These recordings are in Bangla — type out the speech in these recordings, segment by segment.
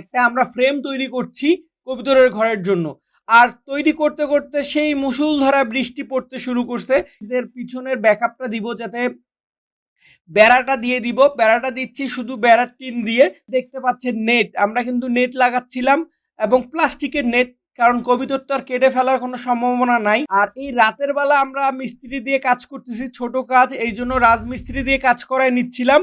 একটা আমরা ফ্রেম তৈরি করছি কবুতরের ঘরের জন্য। আর তৈরি করতে করতে সেই মুসুলধারা বৃষ্টি পড়তে শুরু করছে। এদের পিছনের ব্যাকআপটা দিব যাতে বেড়াটা দিয়ে দিব। বেড়াটা দিচ্ছি শুধু বেড়ার টিন দিয়ে। দেখতে পাচ্ছেন নেট আমরা কিন্তু নেট লাগাচ্ছিলাম এবং প্লাস্টিকের নেট কারণ কবিতর তো আর কেটে ফেলার কোনো সম্ভাবনা নাই। আর এই রাতের বেলা আমরা মিস্ত্রি দিয়ে কাজ করতেছি, ছোট কাজ। এই জন্য রাজমিস্ত্রি দিয়ে কাজ করায় নিচ্ছিলাম।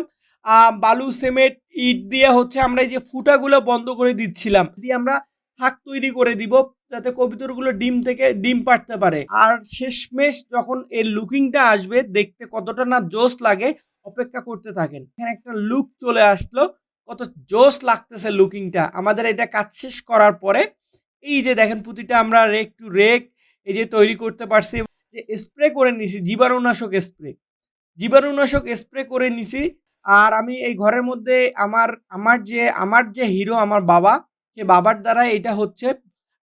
বালু, সিমেন্ট ইট দিয়ে হচ্ছে আমরা এই যে ফুটাগুলো বন্ধ করে দিচ্ছিলাম, দিয়ে আমরা থাক তৈরি করে দিব যাতে কবিতরগুলো ডিম থেকে ডিম পাড়তে পারে। আর শেষমেশ যখন এর লুকিংটা আসবে, দেখতে কতটা না জোস লাগে, অপেক্ষা করতে থাকেন। এখানে একটা লুক চলে আসলো, কত জোস লাগতেছে লুকিংটা। আমাদের এটা কাজ শেষ করার পরে এই যে দেখেন পুঁতিটা আমরা রেক টু রেক এই যে তৈরি করতে পারছি। যে স্প্রে করে নিছি, জীবাণুনাশক স্প্রে। জীবাণুনাশক স্প্রে করে নিছি আর আমি এই ঘরের মধ্যে আমার আমার যে আমার যে হিরো আমার বাবা, সে বাবার দ্বারা এটা হচ্ছে।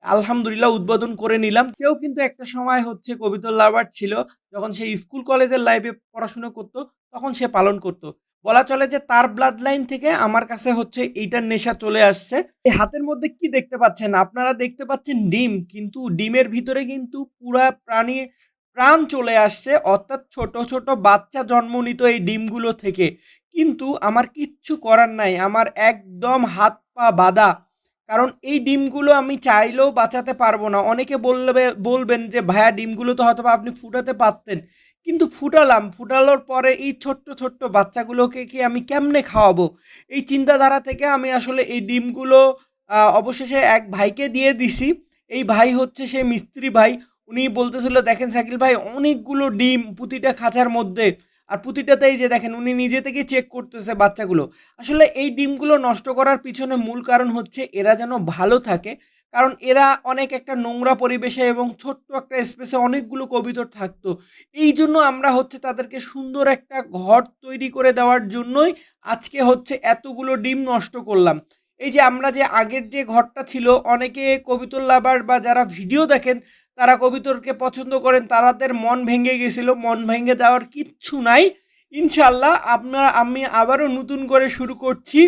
আলহামদুলিল্লাহ উদ্বোধন করে নিলাম। কেউ কিন্তু একটা সময় হচ্ছে কবিতর লাভার ছিল, যখন সে স্কুল কলেজের লাইফে পড়াশুনো করতো, তখন সে পালন করতো। বলা চলে যে তার ব্লাড লাইন থেকে আমার কাছে হচ্ছে এইটার নেশা চলে আসছে। এই হাতের মধ্যে কি দেখতে পাচ্ছেন? আপনারা দেখতে পাচ্ছেন ডিম, কিন্তু ডিমের ভিতরে কিন্তু পুরা প্রাণী, প্রাণ চলে আসছে। অর্থাৎ ছোট ছোট বাচ্চা জন্ম নিত এই ডিমগুলো থেকে। কিন্তু আমার কিচ্ছু করার নাই, আমার একদম হাত পা বাঁধা। কারণ এই ডিমগুলো আমি চাইলেও বাঁচাতে পারব না। অনেকে বলবে, বলবেন যে, ভাইয়া, ডিমগুলো তো হয়তো আপনি ফুটাতে পারতেন। কিন্তু ফুটালাম। ফুটানোর পরে এই ছোট্ট ছোট্ট বাচ্চাগুলোকে কি আমি কেমনে খাওয়াবো? এই চিন্তাধারা থেকে আমি আসলে এই ডিমগুলো অবশেষে এক ভাইকে দিয়ে দিছি। এই ভাই হচ্ছে সে মিস্ত্রি ভাই। উনি বলতেছিল, দেখেন সাকিল ভাই, অনেকগুলো ডিম প্রতিটা খাঁচার মধ্যে আর প্রতিটাতেই যে দেখেন উনি নিজে থেকে চেক করতেছে বাচ্চাগুলো। আসলে এই ডিমগুলো নষ্ট করার পিছনে মূল কারণ হচ্ছে এরা যেন ভালো থাকে, কারণ এরা অনেক একটা নোংরা পরিবেশে এবং ছোট্ট একটা স্পেসে অনেকগুলো কবিতর থাকতো। এই জন্য আমরা হচ্ছে তাদেরকে সুন্দর একটা ঘর তৈরি করে দেওয়ার জন্যই আজকে হচ্ছে এতগুলো ডিম নষ্ট করলাম। এই যে আমরা যে আগের যে ঘরটা ছিল, অনেকে কবিতর লাভার বা যারা ভিডিও দেখেন, তারা কবিতরকে পছন্দ করেন তাদের মন ভেঙে গেছিল, মন ভেঙে যাওয়ার কিচ্ছু নাই। ইনশাল্লাহ আপনার, আমি আবারও নতুন করে শুরু করছি।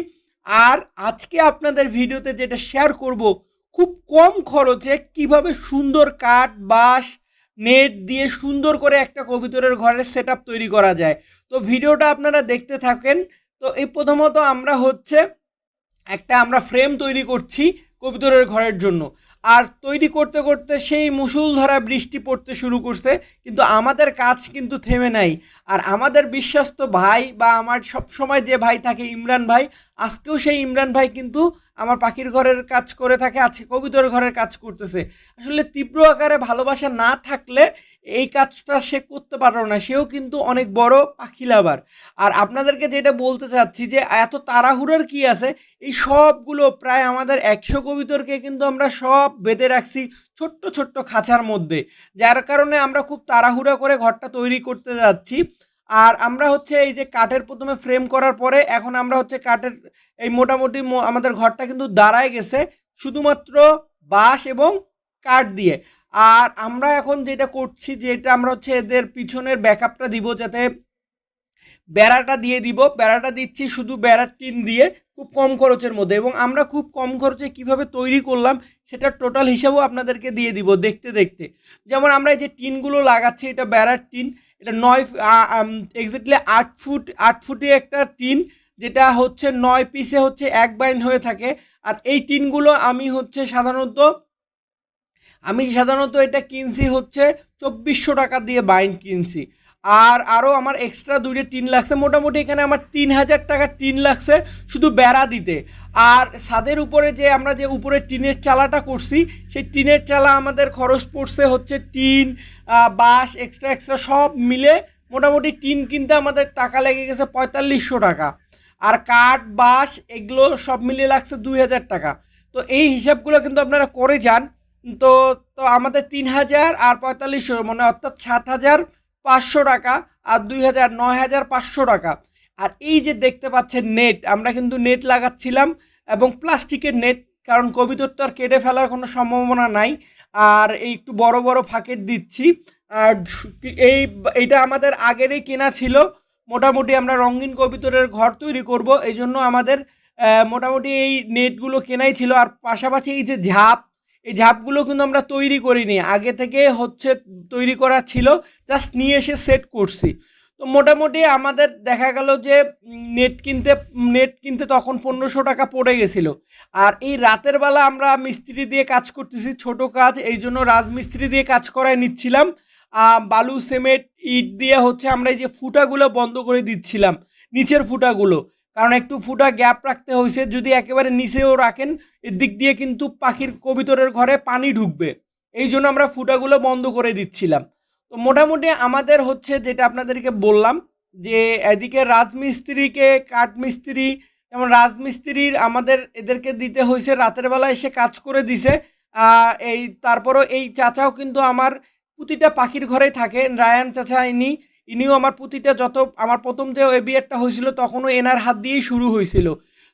আর আজকে আপনাদের ভিডিওতে যেটা শেয়ার করব, খুব কম খরচে কীভাবে সুন্দর কাঠ, বাঁশ, নেট দিয়ে সুন্দর করে একটা কবিতরের ঘরের সেট তৈরি করা যায়। তো ভিডিওটা আপনারা দেখতে থাকেন। তো এই প্রথমত আমরা হচ্ছে একটা আমরা ফ্রেম তৈরি করছি কবিতরের ঘরের জন্য। আর তৈরি করতে করতে সেই মুসুলধারা বৃষ্টি পড়তে শুরু করছে, কিন্তু আমাদের কাজ কিন্তু থেমে নাই। আর আমাদের বিশ্বস্ত ভাই বা আমার সব সময় যে ভাই থাকে ইমরান ভাই, আজকেও সেই ইমরান ভাই কিন্তু আমার পাখির ঘরের কাজ করে থাকে, আজকে কবিতর ঘরের কাজ করতেছে। আসলে তীব্র আকারে ভালোবাসা না থাকলে এই কাজটা সে করতে পারো না। সেও কিন্তু অনেক বড় পাখি লাভার। আর আপনাদেরকে যেটা বলতে চাচ্ছি যে, এত তাড়াহুড়োর কি আছে? এই সবগুলো প্রায় আমাদের একশো কবিতরকে কিন্তু আমরা সব বেঁধে রাখছি ছোট্ট ছোট্ট খাঁচার মধ্যে। যার কারণে আমরা খুব তাড়াহুড়া করে ঘরটা তৈরি করতে যাচ্ছি। আর আমরা হচ্ছে এই যে কাঠের প্রথমে ফ্রেম করার পরে এখন আমরা হচ্ছে কাঠের এই মোটামুটি আমাদের ঘরটা কিন্তু দাঁড়ায় গেছে শুধুমাত্র বাঁশ এবং কাঠ দিয়ে। আর আমরা এখন যেটা করছি, যেটা আমরা হচ্ছে এদের পিছনের ব্যাকআপটা দিব যাতে বেড়াটা দিয়ে দিব। বেড়াটা দিচ্ছি শুধু বেড়ার টিন দিয়ে খুব কম খরচের মধ্যে এবং আমরা খুব কম খরচে কীভাবে তৈরি করলাম সেটা টোটাল হিসাবও আপনাদেরকে দিয়ে দিব দেখতে দেখতে। যেমন আমরা এই যে টিনগুলো লাগাচ্ছি, এটা বেড়ার টিন এটা নয় এক্স্যাক্টলি আট ফুট, আট ফুটে একটা টিন, যেটা হচ্ছে নয় পিসে হচ্ছে এক বাইন হয়ে থাকে। আর এই টিনগুলো আমি হচ্ছে সাধারণত, আমি সাধারণত এটা কিনছি হচ্ছে চব্বিশশো টাকা দিয়ে বাইন কিনছি। আর আরও আমার এক্সট্রা দুইটা টিন লাগছে। মোটামুটি এখানে আমার তিন হাজার টাকা টিন লাগছে শুধু বেড়া দিতে। আর ছাদের উপরে যে আমরা যে উপরে টিনের চালাটা করছি, সেই টিনের চালা আমাদের খরচ পড়ছে হচ্ছে টিন বাঁশ এক্সট্রা এক্সট্রা সব মিলে মোটামুটি টিন কিনতে আমাদের টাকা লেগে গেছে পঁয়তাল্লিশশো টাকা। আর কাঠ, বাঁশ এগুলো সব মিলিয়ে লাগছে দুই হাজার টাকা। তো এই হিসাবগুলো কিন্তু আপনারা করে যান। তো তো আমাদের তিন হাজার আর পঁয়তাল্লিশশো মানে অর্থাৎ সাত হাজার পাঁচশো টাকা আর দুই হাজার, নয় হাজার পাঁচশো টাকা। আর এই যে দেখতে পাচ্ছেন নেট, আমরা কিন্তু নেট লাগাচ্ছিলাম এবং প্লাস্টিকের নেট, কারণ কবিতর তো আর কেটে ফেলার কোনো সম্ভাবনা নাই। আর এই একটু বড় বড় ফাঁকেট দিচ্ছি। আর এই, এইটা আমাদের আগেরই কেনা ছিল। মোটামুটি আমরা রঙিন কবিতরের ঘর তৈরি করব। এই জন্য আমাদের মোটামুটি এই নেটগুলো কেনাই ছিল। আর পাশাপাশি এই যে ঝাপ এই ঝাপগুলো কিন্তু আমরা তৈরি করিনি। আগে থেকে হচ্ছে তৈরি করা ছিল জাস্ট নিয়ে এসে সেট করছি। তো মোটামুটি আমাদের দেখা গেল যে নেট কিনতে নেট কিনতে তখন পনেরোশো টাকা পড়ে গেছিল। আর এই রাতের বেলা আমরা মিস্ত্রি দিয়ে কাজ করতেছি, ছোট কাজ, এই জন্য রাজমিস্ত্রি দিয়ে কাজ করায় নিচ্ছিলাম। বালু, সিমেন্ট, ইট দিয়ে হচ্ছে আমরা এই যে ফুটাগুলো বন্ধ করে দিচ্ছিলাম, নিচের ফুটাগুলো। কারণ একটু ফুটা গ্যাপ রাখতে হয়েছে যদি একেবারে নিচেও রাখেন এর দিক দিয়ে কিন্তু পাখির কবিতরের ঘরে পানি ঢুকবে। এই জন্য আমরা ফুটাগুলো বন্ধ করে দিচ্ছিলাম। তো মোটামুটি আমাদের হচ্ছে যেটা আপনাদেরকে বললাম, যে এদিকে রাজমিস্ত্রিকে কাঠমিস্ত্রি, যেমন রাজমিস্ত্রির আমাদের এদেরকে দিতে হয়েছে রাতের বেলা এসে কাজ করে দিছে। এই তারপরও এই চাচাও কিন্তু আমার প্রতিটা পাখির ঘরেই থাকে, রায়ান চাচা ইনি। ইনিও আমার প্রতিটা যত, আমার প্রথম যে ওই বিয়েরটা হয়েছিল তখনও এনার হাত দিয়েই শুরু হয়েছিল।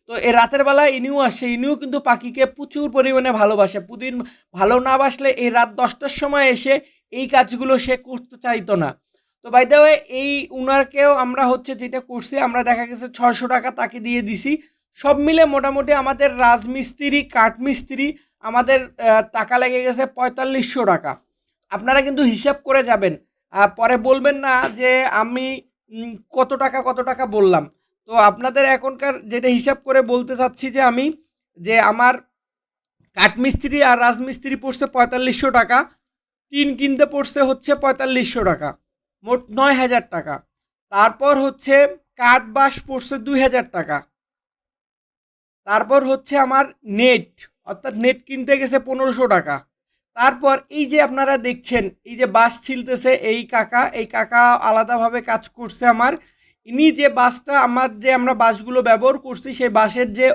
তো এই রাতের বেলা ইনিও আসে, ইনিও কিন্তু পাখিকে প্রচুর পরিমাণে ভালোবাসে। প্রতিদিন ভালো না বাসলে এই রাত দশটার সময় এসে এই কাজগুলো সে করতে চাইতো না। তো বাই ওয়ে এই উনারকেও আমরা হচ্ছে যেটা করছি, আমরা দেখা গেছে ছয়শো টাকা তাকে দিয়ে দিছি। সব মিলে মোটামুটি আমাদের রাজমিস্ত্রি, কাঠমিস্ত্রি আমাদের টাকা লেগে গেছে পঁয়তাল্লিশশো টাকা। আপনারা কিন্তু হিসাব করে যাবেন পরে বলবেন না যে আমি কত টাকা কত টাকা বললাম। তো আপনাদের এখনকার যেটা হিসাব করে বলতে চাচ্ছি যে আমি, যে আমার কাঠমিস্ত্রি আর রাজমিস্ত্রি পড়ছে পঁয়তাল্লিশশো টাকা, টিন কিনতে পড়ছে হচ্ছে পঁয়তাল্লিশশো টাকা, মোট নয় হাজার টাকা। তারপর হচ্ছে কাঠ বাঁশ পড়ছে দুই হাজার টাকা। তারপর হচ্ছে আমার নেট, অর্থাৎ নেট কিনতে গেছে পনেরোশো টাকা। তারপর এই যে আপনারা দেখছেন, এই যে বাস ছিলতেছে, এই কাকা এই কাকা আলাদাভাবে কাজ করছে আমার। ইনি যে বাসটা, আমার যে আমরা বাসগুলো ব্যবহার করছি, সেই বাসের যে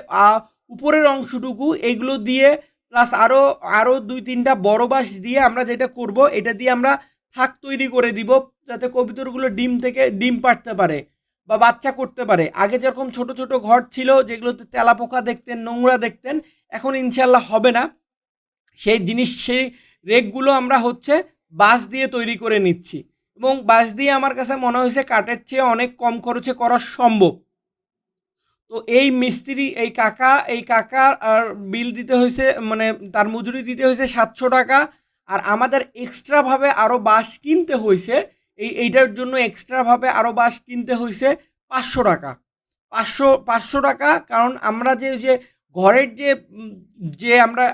উপরের অংশটুকু, এইগুলো দিয়ে প্লাস আরও আরও দুই তিনটা বড় বাস দিয়ে আমরা যেটা করব, এটা দিয়ে আমরা থাক তৈরি করে দিব, যাতে কবিতরগুলো ডিম থেকে, ডিম পাড়তে পারে বা বাচ্চা করতে পারে। আগে যেরকম ছোট ছোট ঘর ছিল, যেগুলোতে তেলাপোকা দেখতেন, নোংরা দেখতেন, এখন ইনশাল্লাহ হবে না। সেই জিনিস, সেই রেকগুলো আমরা হচ্ছে বাঁশ দিয়ে তৈরি করে নিচ্ছি। এবং বাঁশ দিয়ে আমার কাছে মনে হয়েছে কাঠের চেয়ে অনেক কম খরচে করা সম্ভব। তো এই মিস্ত্রি, এই কাকা এই কাকা আর বিল দিতে হয়েছে মানে তার মজুরি দিতে হয়েছে সাতশো টাকা। আর আমাদের এক্সট্রাভাবে আরও বাঁশ কিনতে হয়েছে, এই, এইটার জন্য এক্সট্রাভাবে আরও বাঁশ কিনতে হয়েছে পাঁচশো টাকা। পাঁচশো পাঁচশো টাকা, কারণ আমরা যে যে ঘরের যে যে আমরা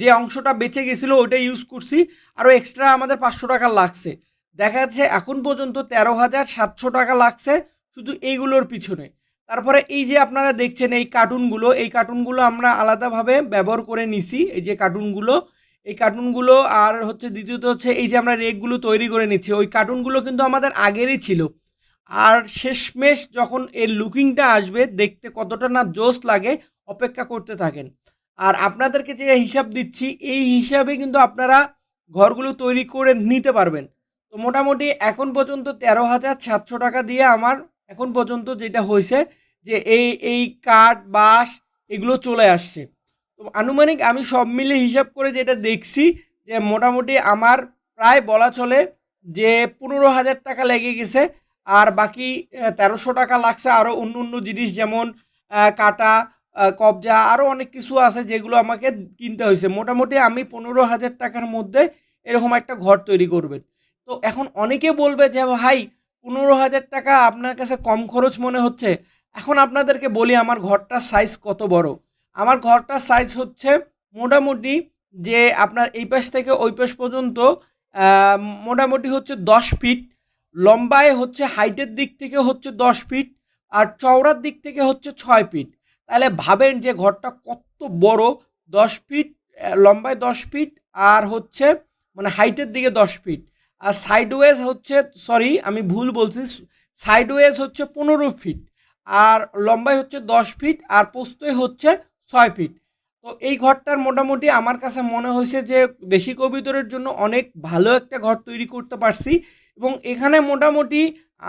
যে অংশটা বেঁচে গেছিল ওইটা ইউজ করছি, আরও এক্সট্রা আমাদের পাঁচশো টাকা লাগছে। দেখা যাচ্ছে এখন পর্যন্ত তেরো হাজার সাতশো টাকা লাগছে শুধু এইগুলোর পিছনে। তারপরে এই যে আপনারা দেখছেন এই কার্টুনগুলো এই কার্টুনগুলো আমরা আলাদাভাবে ব্যবহার করে নিছি, এই যে কার্টুনগুলো এই কার্টুনগুলো আর হচ্ছে দ্বিতীয়ত হচ্ছে এই যে আমরা রেকগুলো তৈরি করে নিচ্ছি, ওই কার্টুনগুলো কিন্তু আমাদের আগেরই ছিল। আর শেষমেশ যখন এর লুকিংটা আসবে, দেখতে কতটা না জোস লাগে অপেক্ষা করতে থাকেন। আর আপনাদেরকে যে হিসাব দিচ্ছি, এই হিসাবে কিন্তু আপনারা ঘরগুলো তৈরি করে নিতে পারবেন। তো মোটামুটি এখন পর্যন্ত তেরো হাজার সাতশো টাকা দিয়ে আমার এখন পর্যন্ত যেটা হয়েছে যে এই এই কাঠ, বাঁশ এগুলো চলে আসছে। তো আনুমানিক আমি সব মিলে হিসাব করে যেটা দেখছি যে মোটামুটি আমার প্রায় বলা চলে যে পনেরো হাজার টাকা লেগে গেছে। আর বাকি তেরোশো টাকা লাগছে আরও অন্য অন্য জিনিস যেমন কাটা কবজা আরও অনেক কিছু আছে যেগুলো আমাকে কিনতে হয়েছে। মোটামুটি আমি পনেরো হাজার টাকার মধ্যে এরকম একটা ঘর তৈরি করবেন। তো এখন অনেকে বলবে যে, ভাই, পনেরো হাজার টাকা আপনার কাছে কম খরচ মনে হচ্ছে? এখন আপনাদেরকে বলি, আমার ঘরটার সাইজ কত বড়? আমার ঘরটার সাইজ হচ্ছে মোটামুটি যে আপনার এই পাশ থেকে ওই পাশ পর্যন্ত মোটামুটি হচ্ছে দশ ফিট লম্বায় হচ্ছে হাইটের দিক থেকে হচ্ছে দশ ফিট আর চওড়ার দিক থেকে হচ্ছে ছয় ফিট তাহলে ভাবেন যে ঘরটা কত বড়, দশ ফিট লম্বায় দশ ফিট আর হচ্ছে মানে হাইটের দিকে দশ ফিট। আর সাইডওয়েজ হচ্ছে সরি আমি ভুল বলছি সাইডওয়েজ হচ্ছে পনেরো ফিট আর লম্বায় হচ্ছে দশ ফিট আর পোস্তই হচ্ছে ছয় ফিট। তো এই ঘরটার মোটামুটি আমার কাছে মনে হয়েছে যে দেশি কবিতরের জন্য অনেক ভালো একটা ঘর তৈরি করতে পারছি এবং এখানে মোটামুটি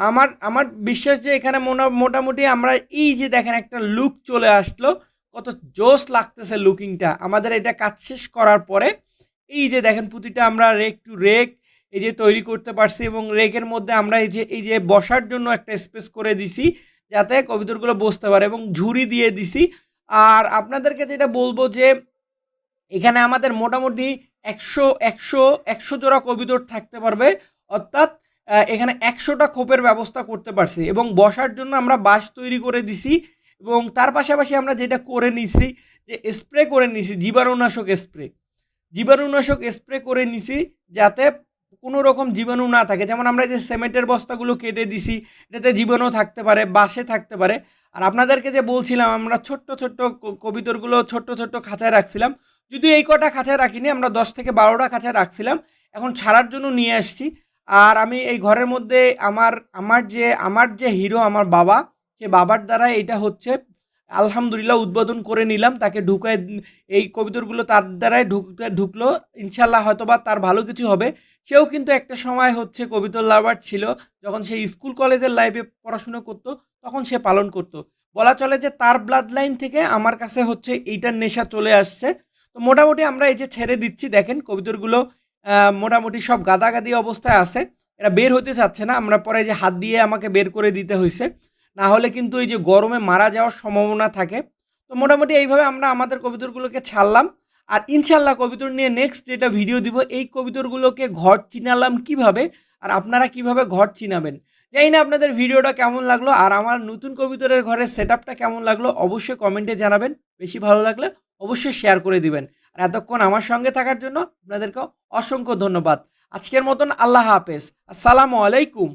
আমার আমার বিশ্বাস যে এখানে মোটামুটি আমরা এই যে দেখেন একটা লুক চলে আসলো, কত জোস লাগতেছে লুকিংটা আমাদের এটা কাজ শেষ করার পরে এই যে দেখেন প্রতিটা আমরা রেক টু রেক এই যে তৈরি করতে পারছি এবং রেকের মধ্যে আমরা এই যে এই যে বসার জন্য একটা স্পেস করে দিছি যাতে কবিতরগুলো বসতে পারে এবং ঝুড়ি দিয়ে দিছি। আর আপনাদেরকে যেটা বলব যে এখানে আমাদের মোটামুটি একশো একশো একশো জোড়া কবিতর থাকতে পারবে। অর্থাৎ এখানে একশোটা খোপের ব্যবস্থা করতে পারছি এবং বসার জন্য আমরা বাঁশ তৈরি করে দিছি এবং তার পাশাপাশি আমরা যেটা করে নিছি যে স্প্রে করে নিছি, জীবাণুনাশক স্প্রে। জীবাণুনাশক স্প্রে করে নিছি যাতে কোনো রকম জীবাণু না থাকে। যেমন আমরা যে সিমেন্টের বস্তাগুলো কেটে দিছি, এটাতে জীবাণু থাকতে পারে, বাসে থাকতে পারে। আর আপনাদেরকে যে বলছিলাম, আমরা ছোট্ট ছোট্ট কবিতরগুলো ছোট্ট ছোট্ট খাঁচায় রাখছিলাম। যদিও এই কটা খাঁচায় রাখিনি, আমরা দশ থেকে বারোটা খাঁচায় রাখছিলাম। এখন ছাড়ার জন্য নিয়ে আসছি। আর আমি এই ঘরের মধ্যে আমার আমার যে আমার যে হিরো, আমার বাবা, সে বাবার দ্বারা এটা হচ্ছে আলহামদুলিল্লাহ উদ্বোধন করে নিলাম, তাকে ঢুকায় এই কবিতরগুলো তার দ্বারাই ঢুকতে ঢুকলো ইনশাল্লাহ হয়তো বা তার ভালো কিছু হবে। সেও কিন্তু একটা সময় হচ্ছে কবিতর লাভার ছিল, যখন সে স্কুল কলেজের লাইফে পড়াশুনো করতো, তখন সে পালন করতো। বলা চলে যে তার ব্লাড লাইন থেকে আমার কাছে হচ্ছে এইটার নেশা চলে আসছে। তো মোটামুটি আমরা এই যে ছেড়ে দিচ্ছি, দেখেন কবিতরগুলো মোটামুটি সব গাদাগাদি অবস্থায় আছে। এরা বের হতে চাচ্ছে না, আমরা পরে যে হাত দিয়ে আমাকে বের করে দিতে হয়েছে না হলে কিন্তু এই যে গরমে মারা যাওয়ার সম্ভাবনা থাকে। তো মোটামুটি এইভাবে আমরা আমাদের কবিতরগুলোকে ছাড়লাম। আর ইনশাল্লাহ কবিতর নিয়ে নেক্সট যেটা ভিডিও দিব, এই কবিতরগুলোকে ঘর চিনালাম কীভাবে? আর আপনারা কীভাবে ঘর চিনাবেন? জানি না আপনাদের ভিডিওটা কেমন লাগল, আর আমার নতুন কবিতরের ঘরের সেট আপটা কেমন লাগল, অবশ্যই কমেন্টে জানাবেন। বেশি ভালো লাগলে অবশ্যই শেয়ার করে দিবেন। আর এতক্ষণ আমার সঙ্গে থাকার জন্য আপনাদেরকে অসংখ্য ধন্যবাদ। আজকের মতন আল্লাহ হাফেজ। আসসালামু আলাইকুম।